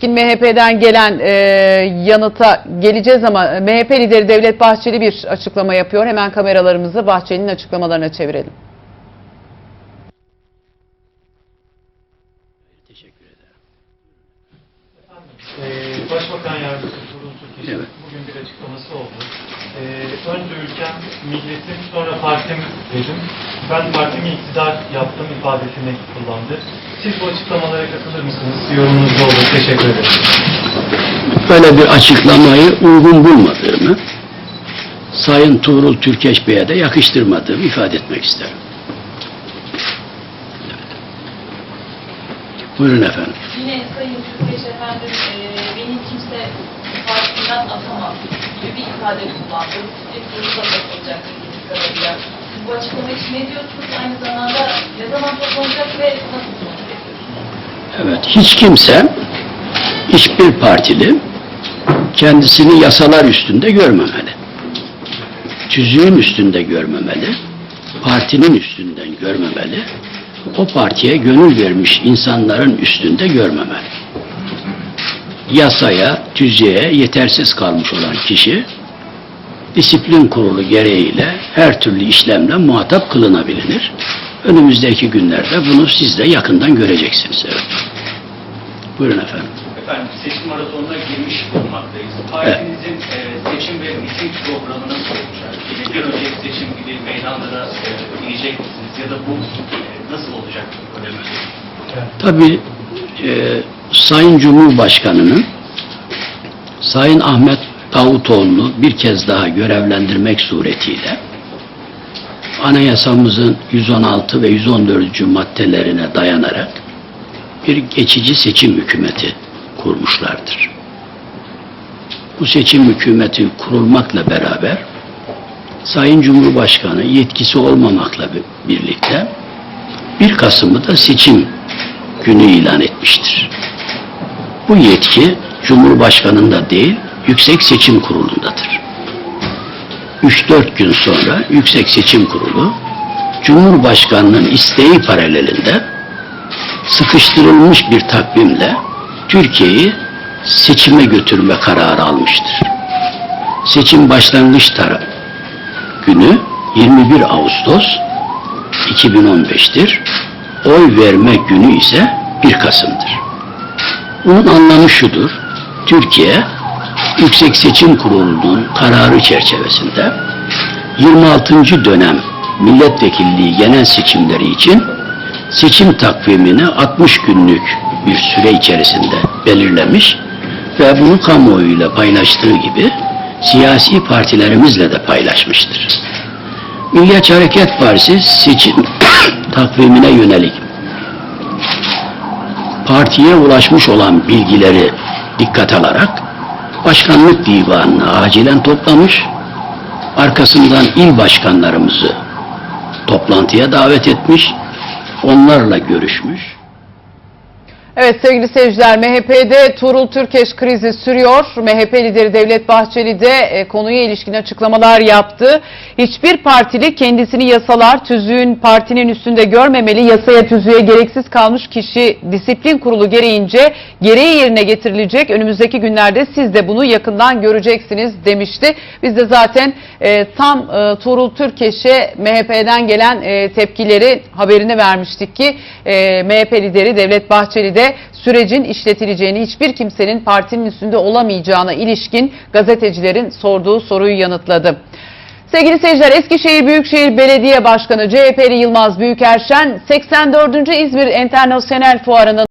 ilişkin MHP'den gelen e, yanıta geleceğiz ama MHP lideri Devlet Bahçeli bir açıklama yapıyor. Hemen kameralarımızı Bahçeli'nin açıklamalarına çevirelim. Teşekkür ederim. Ee, Başbakan Yardımcısı Turul Türkeş'in Evet. bugün bir açıklaması oldu. Ee, önce ülkem, milletim, sonra partim dedim. Ben partimi iktidar yaptım ifadesini kullandı. Siz bu açıklamalara katılır mısınız? Yorumunuz da olur. Teşekkür ederim. Böyle bir açıklamayı uygun bulmadığımı Sayın Tuğrul Türkeş Bey'e de yakıştırmadığımı ifade etmek isterim. Buyurun efendim. Yine Sayın Türkeş efendim e, kimse partiden atamaz gibi bir ifade kullandı. Soru da bakılacak bildiğiniz kadarıyla. Siz bu açıklama için ne diyorsunuz? Aynı zamanda ne zaman toplanacak ve nasıl bekliyorsunuz? Evet, hiç kimse, hiçbir partili kendisini yasalar üstünde görmemeli. Tüzüğün üstünde görmemeli, partinin üstünden görmemeli, o partiye gönül vermiş insanların üstünde görmemeli. Yasaya, tüzüğe yetersiz kalmış olan kişi, disiplin kurulu gereğiyle her türlü işlemle muhatap kılınabilir. Önümüzdeki günlerde bunu siz de yakından göreceksiniz. Evet. Buyurun efendim. Efendim seçim maratonuna girmiş bulunmaktayız. Partinizin e, seçim ve miting programı nasıl olacak? Bir önceki seçim gibi meydanlara e, inecek misiniz? Ya da bu e, nasıl olacak? Mi? Tabii e, Sayın Cumhurbaşkanı'nın Sayın Ahmet Davutoğlu'nu bir kez daha görevlendirmek suretiyle anayasamızın 116 ve 114. maddelerine dayanarak bir geçici seçim hükümeti kurmuşlardır. Bu seçim hükümeti kurulmakla beraber Sayın Cumhurbaşkanı yetkisi olmamakla bi- birlikte 1 Kasım'ı da seçim günü ilan etmiştir. Bu yetki Cumhurbaşkanı'nda değil, Yüksek Seçim Kurulu'ndadır. 3-4 gün sonra Yüksek Seçim Kurulu, Cumhurbaşkanı'nın isteği paralelinde sıkıştırılmış bir takvimle Türkiye'yi seçime götürme kararı almıştır. Seçim başlangıç tara günü 21 Ağustos 2015'tir. Oy verme günü ise 1 Kasım'dır. Bunun anlamı şudur. Türkiye Yüksek Seçim Kurulu'nun kararı çerçevesinde 26. dönem milletvekilliği genel seçimleri için seçim takvimini 60 günlük bir süre içerisinde belirlemiş ve bunu kamuoyuyla paylaştığı gibi siyasi partilerimizle de paylaşmıştır. Milliyetçi Hareket Partisi seçim takvimine yönelik partiye ulaşmış olan bilgileri dikkat alarak başkanlık divanını acilen toplamış, arkasından il başkanlarımızı toplantıya davet etmiş, onlarla görüşmüş. Evet sevgili seyirciler MHP'de Tuğrul Türkeş krizi sürüyor. MHP lideri Devlet Bahçeli de e, konuya ilişkin açıklamalar yaptı. Hiçbir partili kendisini yasalar tüzüğün partinin üstünde görmemeli. Yasaya tüzüğe gereksiz kalmış kişi disiplin kurulu gereğince gereği yerine getirilecek. Önümüzdeki günlerde siz de bunu yakından göreceksiniz demişti. Biz de zaten e, tam e, Tuğrul Türkeş'e MHP'den gelen e, tepkileri haberini vermiştik ki e, MHP lideri Devlet Bahçeli de sürecin işletileceğini, hiçbir kimsenin partinin üstünde olamayacağına ilişkin gazetecilerin sorduğu soruyu yanıtladı. Sevgili seyirciler, Eskişehir Büyükşehir Belediye Başkanı CHP'li Yılmaz Büyükerşen 84. İzmir Enternasyonel Fuarı'nın